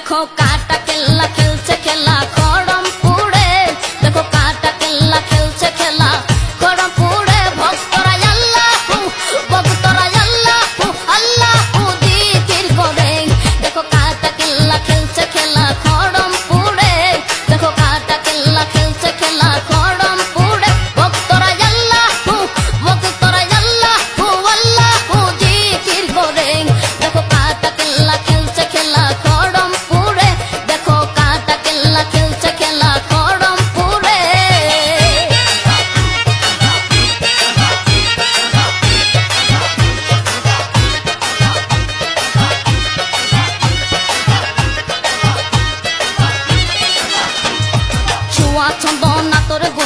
দেখো কাটা খেলা খেলছে খেলা গরম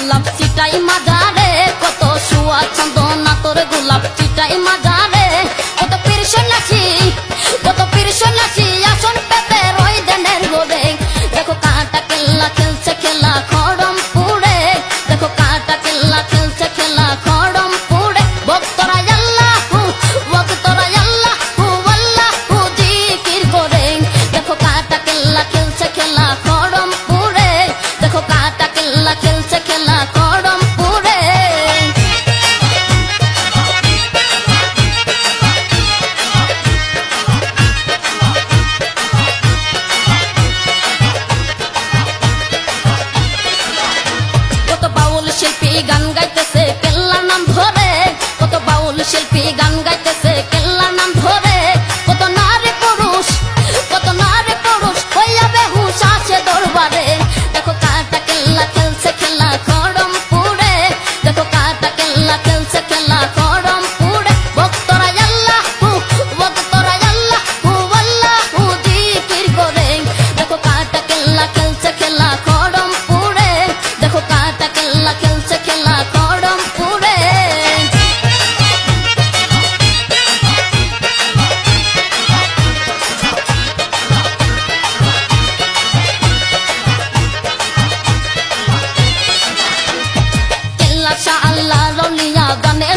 love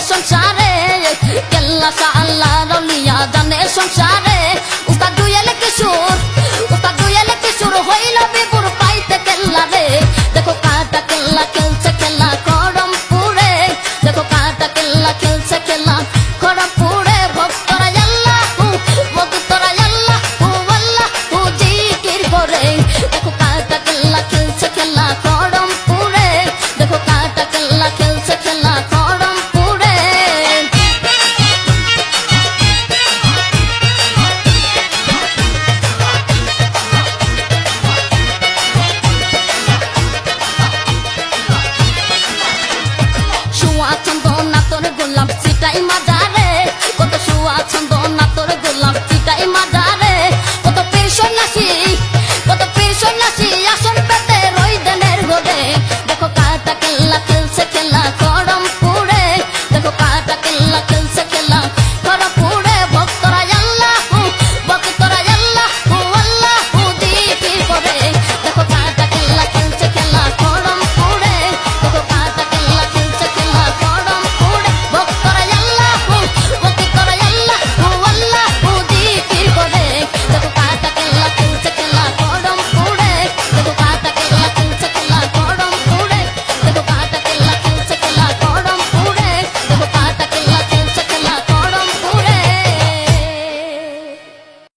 সংসারে কেল্লা সাল্লা রলিয়া জানে সংসার।